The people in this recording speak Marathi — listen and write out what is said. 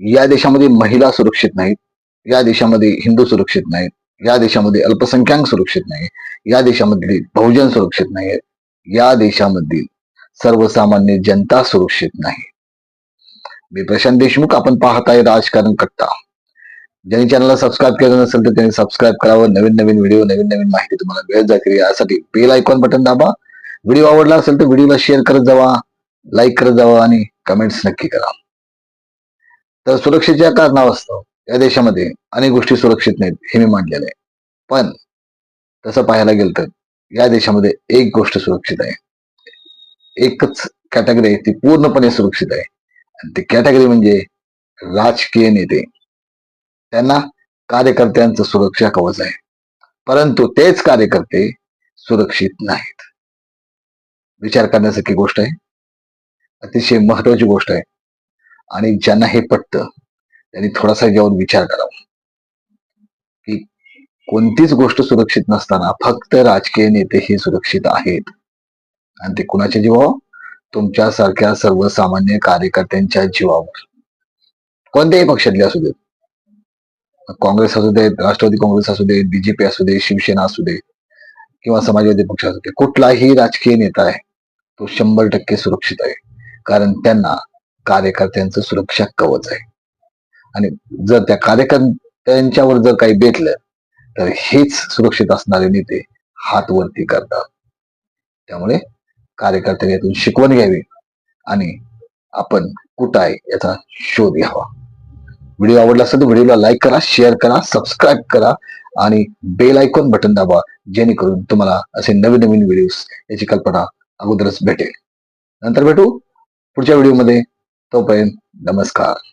या देशामध्ये महिला सुरक्षित नाहीत या देशामध्ये हिंदू सुरक्षित नाहीत या देशामध्ये अल्पसंख्याक सुरक्षित नाही या देशामधली बहुजन सुरक्षित नाही या देशामधील सर्वसामान्य जनता सुरक्षित नाही. मी प्रशांत देशमुख आपण पाहत आहे राजकारण कट्टा. ज्यांनी चॅनलला सबस्क्राईब केलं नसेल तर त्यांनी सबस्क्राईब करावं. नवीन नवीन व्हिडिओ नवीन नवीन माहिती तुम्हाला वेळ जाते यासाठी बेल आयकॉन बटन दाबा. व्हिडिओ आवडला असेल तर व्हिडिओला शेअर करत जावा लाईक करत जावा आणि कमेंट्स नक्की करा. तर सुरक्षेच्या कारणास्तव या देशामध्ये अनेक गोष्टी सुरक्षित नाहीत हे मी मांडलेलं आहे. पण तसं पाहायला गेलं तर या देशामध्ये एक गोष्ट सुरक्षित आहे. एकच कॅटेगरी आहे ती पूर्णपणे सुरक्षित आहे. आणि ती कॅटेगरी म्हणजे राजकीय नेते. त्यांना कार्यकर्त्यांचं सुरक्षा कवच आहे. परंतु तेच कार्यकर्ते सुरक्षित नाहीत. विचार करण्यासारखी गोष्ट आहे. अतिशय महत्वाची गोष्ट आहे. आणि ज्यांना हे पटतं त्यांनी थोडासा यावर विचार करावा. की कोणतीच गोष्ट सुरक्षित नसताना फक्त राजकीय नेते हे सुरक्षित आहेत. आणि ते कुणाच्या जीवावर? तुमच्यासारख्या सर्वसामान्य कार्यकर्त्यांच्या जीवावर. कोणत्याही पक्षातले असू देत. काँग्रेस असू देत राष्ट्रवादी काँग्रेस असू दे बीजेपी असू दे शिवसेना असू दे किंवा समाजवादी पक्ष असू दे कुठलाही राजकीय नेता आहे तो शंभर टक्के सुरक्षित आहे. कारण त्यांना कार्यकर्त्यांचं सुरक्षा कवच आहे. आणि जर त्या कार्यकर्त्यांच्यावर जर काही बेतलं तर हेच सुरक्षित असणारे नेते हात वरती करतात. त्यामुळे कार्यकर्त्यांनी यातून शिकवण घ्यावी आणि आपण कुठं आहे याचा शोध घ्यावा. व्हिडिओ आवडला असेल तर व्हिडिओला लाईक करा शेअर करा सबस्क्राईब करा आणि बेल आयकॉन बटन दाबा जेणेकरून तुम्हाला असे नवीन नवीन व्हिडिओज याची कल्पना अगोदरच भेटेल. नंतर भेटू पुढच्या व्हिडिओमध्ये तोपर्यंत नमस्कार.